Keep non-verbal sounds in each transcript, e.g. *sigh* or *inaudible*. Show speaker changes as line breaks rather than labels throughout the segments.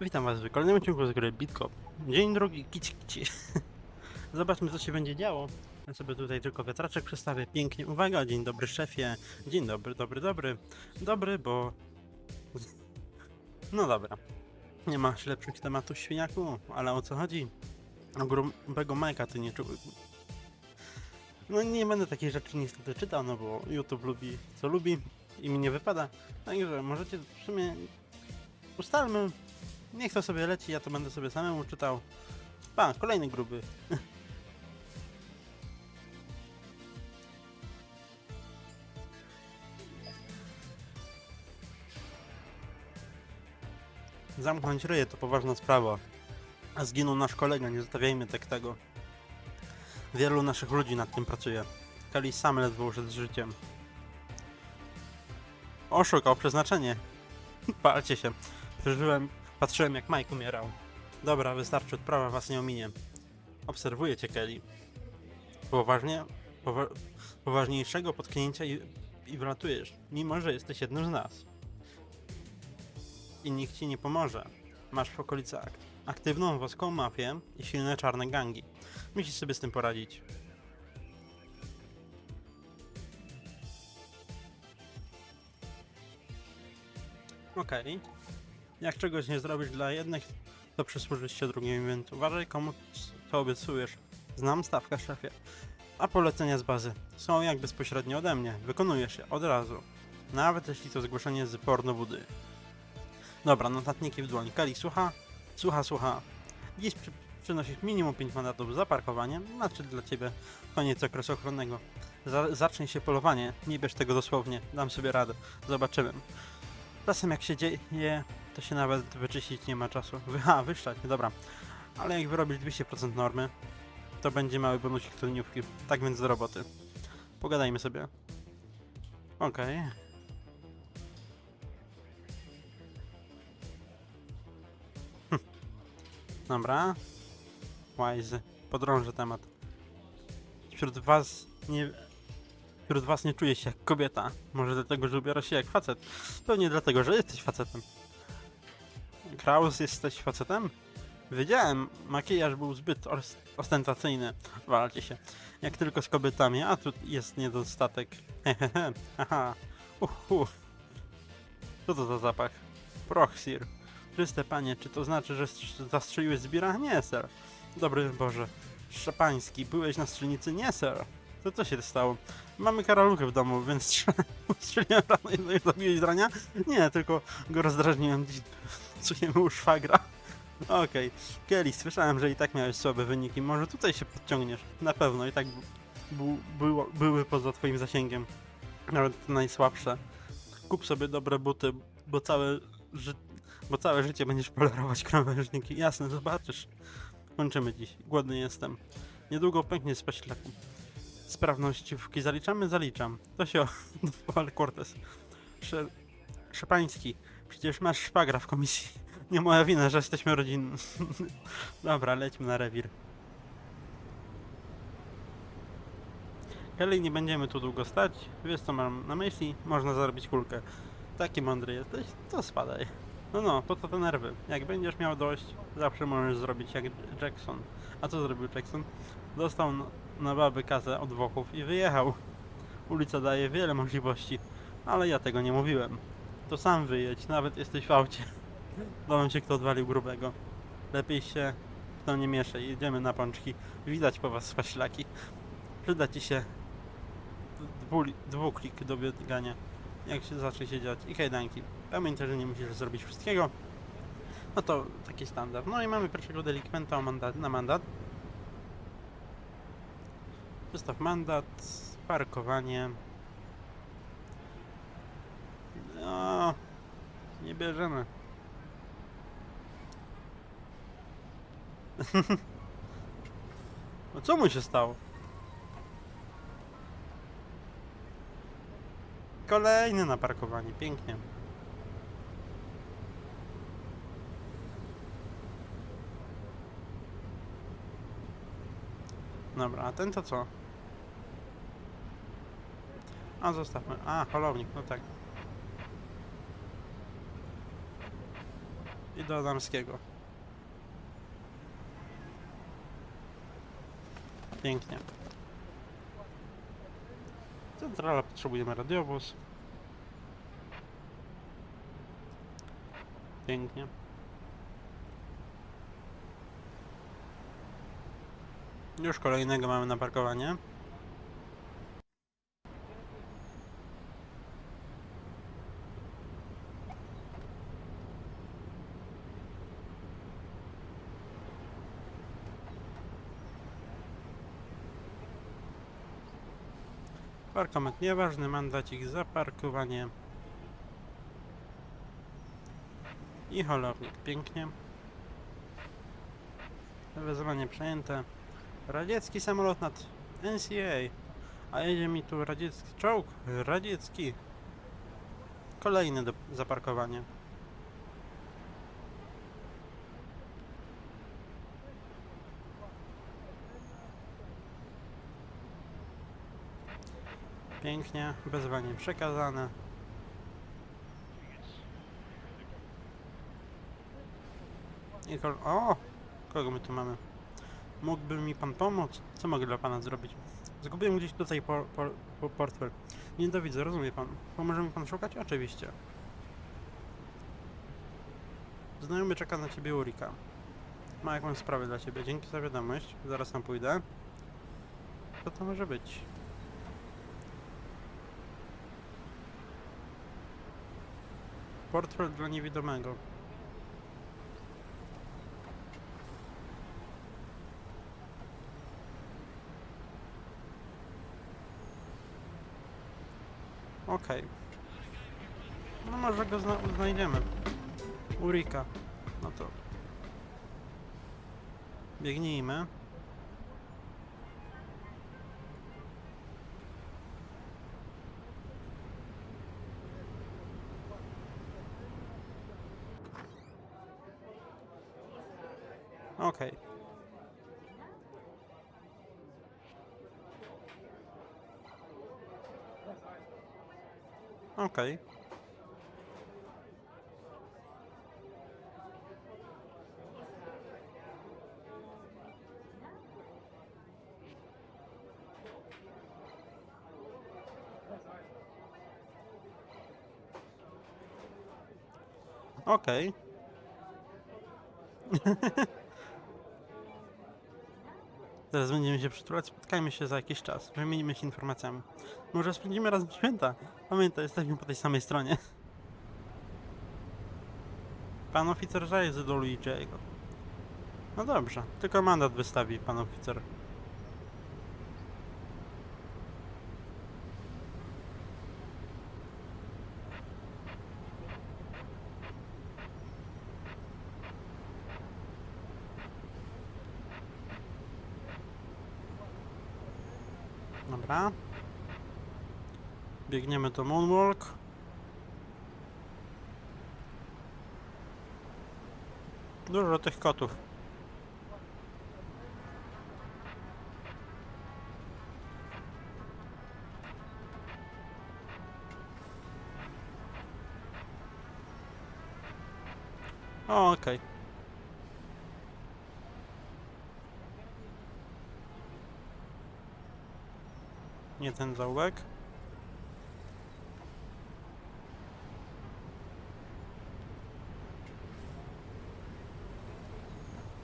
Witam was w kolejnym odcinku z gry. Dzień drugi, kici kici. *laughs* Zobaczmy co się będzie działo. Ja sobie tutaj tylko wiatraczek przestawię. Pięknie. Uwaga, dzień dobry szefie. Dzień dobry, dobry, dobry. Dobry, bo... *laughs* No dobra. Nie ma lepszych tematów świniaku, ale o co chodzi? O grubego Majka ty nie czuł. No nie będę takich rzeczy niestety czytał, no bo YouTube lubi co lubi i mi nie wypada. Także możecie w sumie ustalmy Niech to sobie leci, ja to będę sobie samemu czytał. Pa, kolejny gruby. *laughs* Zamknąć ryje to poważna sprawa. A zginął nasz kolega, nie zostawiajmy tak tego. Wielu naszych ludzi nad tym pracuje. Kali sam ledwo uszedł z życiem. Oszukał przeznaczenie. *laughs* Palcie się. Przeżyłem Patrzyłem jak Mike umierał. Dobra, wystarczy, odprawa was nie ominie. Obserwuję cię, Kelly. Poważnie, powa poważniejszego potknięcia i, i wlatujesz, mimo że jesteś jednym z nas. I nikt ci nie pomoże. Masz w okolicy ak aktywną włoską mafię i silne czarne gangi. Musisz sobie z tym poradzić. Okej. Jak czegoś nie zrobisz dla jednych, to przysłużysz się drugim, więc uważaj komu to obiecujesz. Znam stawkę szefie. A polecenia z bazy są jak bezpośrednio ode mnie. Wykonujesz je od razu. Nawet jeśli to zgłoszenie z pornobudy. Dobra, notatniki w dłoni. Kali, słucha? Słucha, słucha. Dziś przy, przynosisz minimum 5 mandatów za parkowanie, znaczy dla ciebie koniec okresu ochronnego. Za, się polowanie, nie bierz tego dosłownie, dam sobie radę. Zobaczymy. Czasem jak się dzieje, to się nawet wyczyścić nie ma czasu. A, wyszczać, dobra. Ale jak wyrobisz 200% normy, to będzie mały bonusik tylniówki. Tak więc do roboty. Pogadajmy sobie. Okej. Hm. Dobra. Wise. Podrążę temat. Wśród was nie... Wśród was nie czuję się jak kobieta. Może dlatego, że ubiera się jak facet. Pewnie dlatego, że jesteś facetem. Kraus, jesteś facetem? Wiedziałem, makijaż był zbyt os- ostentacyjny. Walcie się. Jak tylko z kobietami, a tu jest niedostatek. Hehehe, haha. Uhu. Co to za zapach? Proxir. Czyste panie, czy to znaczy, że strz- zastrzeliłeś zbira? Nie, sir. Dobry Boże. Szczepański, byłeś na strzelnicy? Nie, sir. To co się stało? Mamy karaluchy w domu, więc strze- *laughs* strzeliłem rano i zabiłeś drania? Nie, tylko go rozdrażniłem dziś Psujemy u szwagra. Okej. Kelly, słyszałem, że i tak miałeś słabe wyniki. Może tutaj się podciągniesz. Na pewno, i tak było, były poza twoim zasięgiem. Nawet najsłabsze. Kup sobie dobre buty, bo całe, ży bo całe życie będziesz polerować krawężniki. Jasne, zobaczysz. Kończymy dziś. Głodny jestem. Niedługo pęknie z paślaku. Sprawnościówki zaliczamy? Zaliczam. To się odwołał Cortez. Sze Szepański. Przecież masz szwagra w komisji. *laughs* Nie moja wina, że jesteśmy rodzinni. *laughs* Dobra, lećmy na rewir. Kelly, nie będziemy tu długo stać. Wiesz co mam na myśli? Można zarobić kulkę. Taki mądry jesteś, to spadaj. No no, po co te nerwy? Jak będziesz miał dość, zawsze możesz zrobić jak Jackson. A co zrobił Jackson? Dostał na- baby kasę od Włochów i wyjechał. Ulica daje wiele możliwości, ale ja tego nie mówiłem. To sam wyjedź, nawet jesteś w aucie. Bałem się, kto odwalił grubego. Lepiej się w to nie mieszaj, jedziemy na pączki. Widać po was spaślaki. Przyda ci się dwu, dwuklik do biegania, jak się zacznie się dziać. I kajdanki. Pamiętaj, że nie musisz zrobić wszystkiego. No to taki standard. No i mamy pierwszego delikwenta na mandat. Wystaw mandat, parkowanie. No, nie bierzemy. *laughs* No co mu się stało? Kolejny na parkowanie, pięknie. Dobra, a ten to co? A zostawmy. A, holownik, no tak. I do Adamskiego. Pięknie. Centrala potrzebujemy radiowóz. Pięknie. Już kolejnego mamy na parkowanie. Parkomet nieważny, mandacik za parkowanie. I holownik, pięknie. Wezwanie przejęte. Radziecki samolot nad NCA. A jedzie mi tu radziecki czołg. Radziecki. Kolejny do zaparkowania. Pięknie, wezwanie przekazane. I kol o! Kogo my tu mamy? Mógłby mi pan pomóc? Co mogę dla pana zrobić? Zgubiłem gdzieś tutaj por, por, por, portfel. Nie dowidzę, rozumie pan. Pomoże mi pan szukać? Oczywiście. Znajomy czeka na ciebie Urika. Ma jakąś sprawę dla ciebie. Dzięki za wiadomość. Zaraz tam pójdę. Co to może być? Portfel dla niewidomego. Okej. No może go zna znajdziemy. Urika. No to... Biegnijmy. Okej. Okej. Okej. *laughs* Zaraz będziemy się przytulać, spotkajmy się za jakiś czas, wymienimy się informacjami. Może spędzimy razem święta. Pamiętaj, jesteśmy po tej samej stronie. Pan oficer zajrzy do Luigi'ego. No dobrze, tylko mandat wystawi pan oficer. Dobra. Biegniemy do Moonwalk. Dużo tych kotów. O, okej. Nie ten zaułek.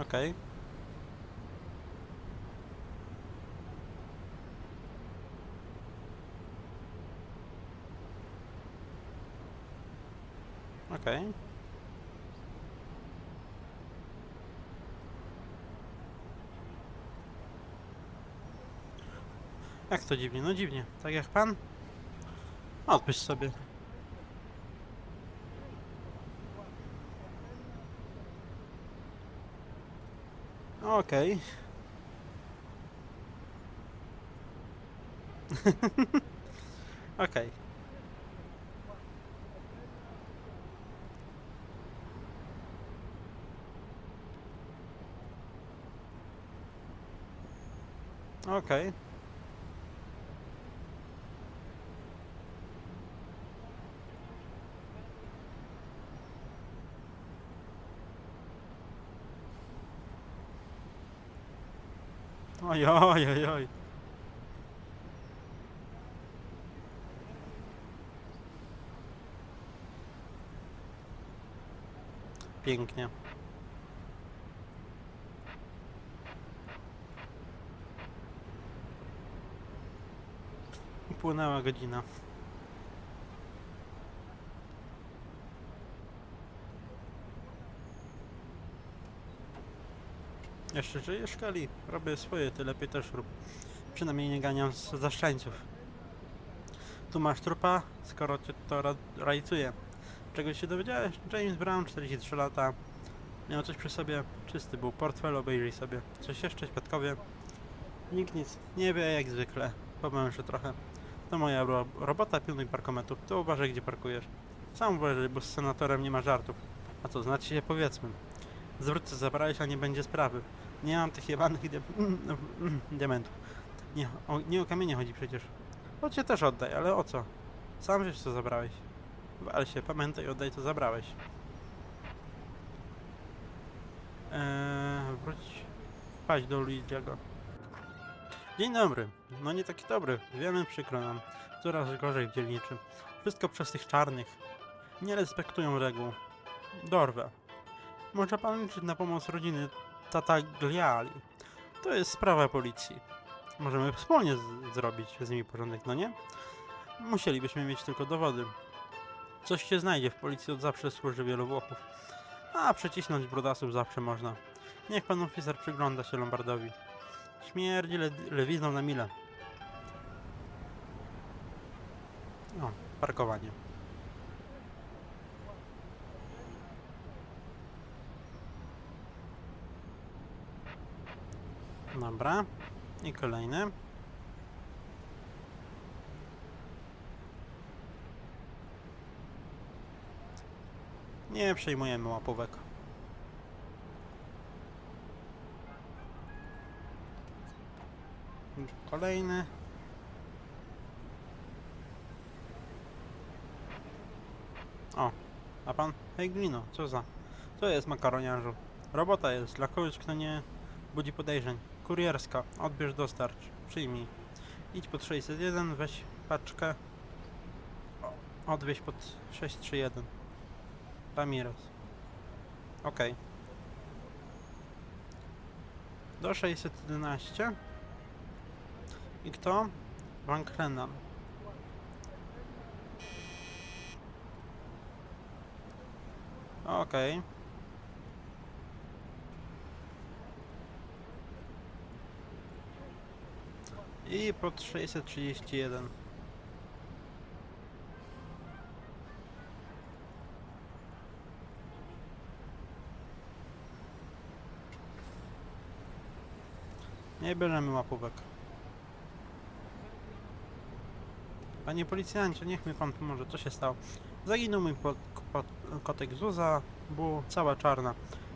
Okej. Okej. Jak to dziwnie? No dziwnie. Tak jak pan? Odpisz sobie. Okej. *laughs* Okej. Okej. Oj, oj, oj, oj. Pięknie. Upłynęła godzina. Jeszcze żyjesz, Kali? Robię swoje, ty lepiej też rób. Przynajmniej nie ganiam z zaszczańców. Tu masz trupa, skoro cię to ra rajcuje. Czegoś się dowiedziałeś? James Brown, 43 lata. Miał coś przy sobie, czysty był portfel, obejrzyj sobie. Coś jeszcze, świadkowie? Nikt nic, nie wie jak zwykle. Pomęszę trochę. To moja ro robota, pilnuj parkometu. To uważaj gdzie parkujesz. Sam uważaj, bo z senatorem nie ma żartów. A co, znaczy się powiedzmy. Zwróćcie zabrałeś, a nie będzie sprawy. Nie mam tych jebanych dia diamentów. Nie, o, nie o kamienie chodzi przecież. O cię też oddaj, ale o co? Sam wiesz co zabrałeś. Wal się, pamiętaj, oddaj co zabrałeś. Eee, wróć. Paść do Luigi'ego. Dzień dobry. No nie taki dobry. Wiemy, przykro nam. Coraz gorzej w dzielniczy. Wszystko przez tych czarnych. Nie respektują reguł. Dorwę. Może pan liczyć na pomoc rodziny Tatagliali. To jest sprawa policji. Możemy wspólnie zrobić z nimi porządek, no nie? Musielibyśmy mieć tylko dowody. Coś się znajdzie, w policji od zawsze służy wielu Włochów. A przecisnąć brudasów zawsze można. Niech pan oficer przygląda się Lombardowi. Śmierdzi le lewizną na mile. O, parkowanie. Dobra. I kolejny. Nie przejmujemy łapówek. Kolejny. O, a pan? Hej Glino, co za? Co jest makaroniarzu? Robota jest dla kogoś, kto nie budzi podejrzeń. Kurierska, odbierz dostarcz, przyjmij. Idź pod 601, weź paczkę. Odwieź pod 631. Ramirez. Okej. Do 611. I kto? Van Krenan. Okej. I pod 631. Nie bierzemy łapówek. Panie policjancie, niech mi pan pomoże. Co się stało? Zaginął mój kotek Zuza, był cała czarna.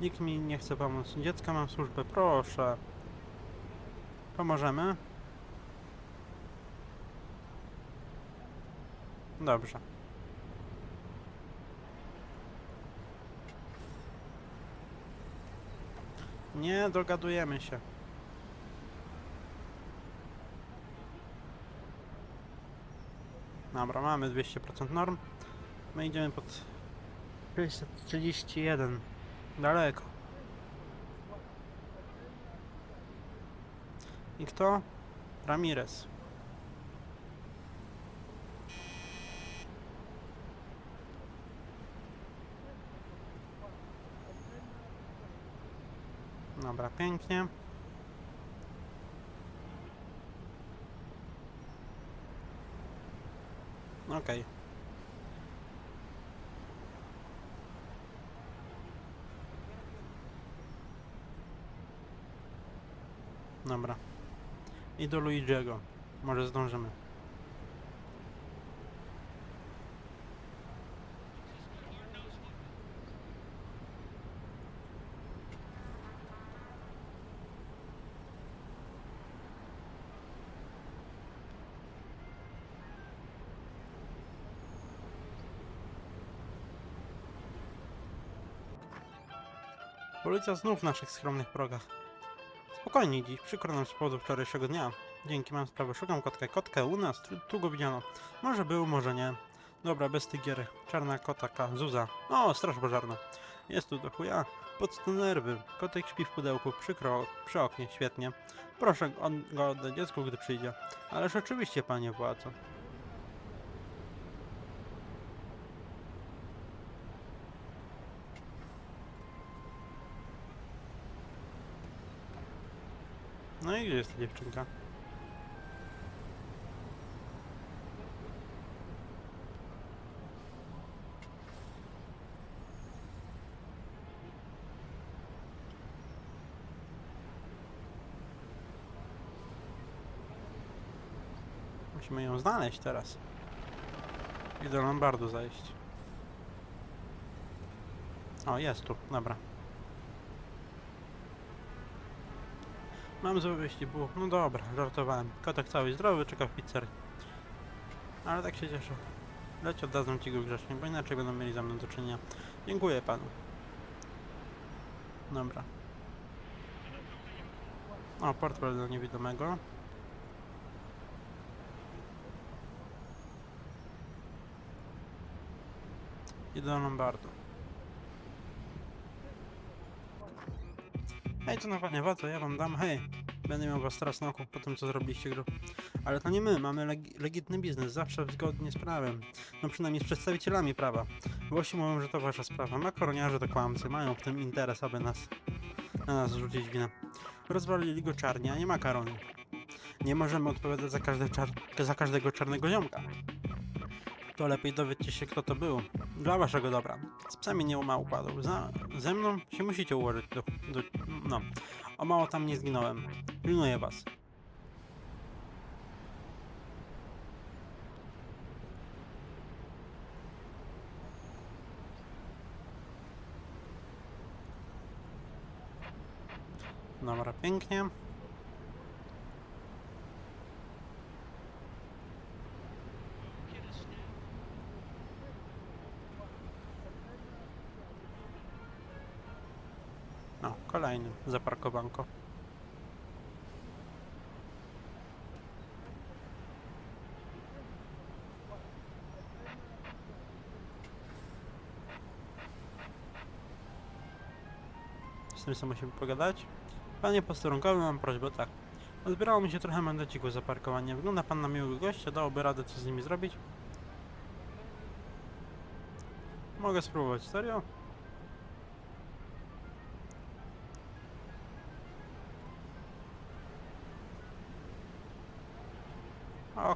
Nikt mi nie chce pomóc. Dziecka mam służbę, proszę. Pomożemy? Dobrze. Nie dogadujemy się. Dobra, mamy 200% norm. My idziemy pod 631. Daleko. I kto? Ramirez. Dobra, pięknie. Okej. Dobra. I do Luigiego. Może zdążymy. Policja znów w naszych skromnych progach. Spokojnie dziś, przykro nam z powodu wczorajszego dnia. Dzięki mam sprawę, szukam kotka. Kotkę u nas, tu, go widziano. Może był, może nie. Dobra, bez tych gier. Czarna kotaka, Zuza. O, straż pożarna. Jest tu do chuja. Pod nerwy. Kotek śpi w pudełku, przykro, przy oknie, świetnie. Proszę on, go oddać dziecku, gdy przyjdzie. Ależ oczywiście, panie władzo. No i gdzie jest ta dziewczynka? Musimy ją znaleźć teraz. I do Lombardu zajść. O, jest tu, dobra. Mam złe wieści, było. No dobra, żartowałem. Kotek cały zdrowy, czeka w pizzerii. Ale tak się cieszę. Leć oddadzą ci go grzecznie, bo inaczej będą mieli za mną do czynienia. Dziękuję panu. Dobra. O, portfel do niewidomego. I do Lombardu. Hej, to panie władze, ja wam dam, hej. Będę miał was teraz na oku po tym, co zrobiliście gru. Ale to nie my, mamy legi legitny biznes, zawsze zgodnie z prawem. No przynajmniej z przedstawicielami prawa. Głosi mówią, że to wasza sprawa. Makaroniarze to kłamcy, mają w tym interes, aby nas, na nas rzucić winę. Rozwalili go czarni, a nie makaroni. Nie możemy odpowiadać za, czar za każdego czarnego ziomka. To lepiej dowiedzcie się, kto to był. Dla waszego dobra. Z psami nie ma układu. Za, ze mną się musicie ułożyć do, do... No. O mało tam nie zginąłem. Pilnuję was. Dobra, pięknie. No, kolejny zaparkowanko. Z tym co musimy pogadać? Panie posterunkowy, mam prośbę tak. Odbierało mi się trochę mandecików za parkowanie. Wygląda pan na miłego gościa, dałoby radę co z nimi zrobić? Mogę spróbować, serio?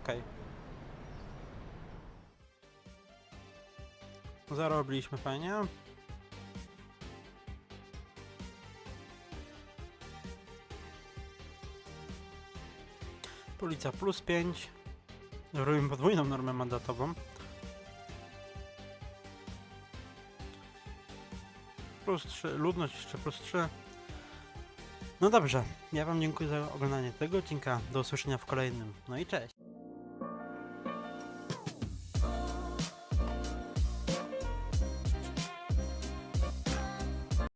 Okej. Zarobiliśmy fajnie. Policja plus 5. Robimy podwójną normę mandatową. Plus 3, ludność jeszcze plus 3. No dobrze, ja wam dziękuję za oglądanie tego odcinka. Do usłyszenia w kolejnym. No i cześć.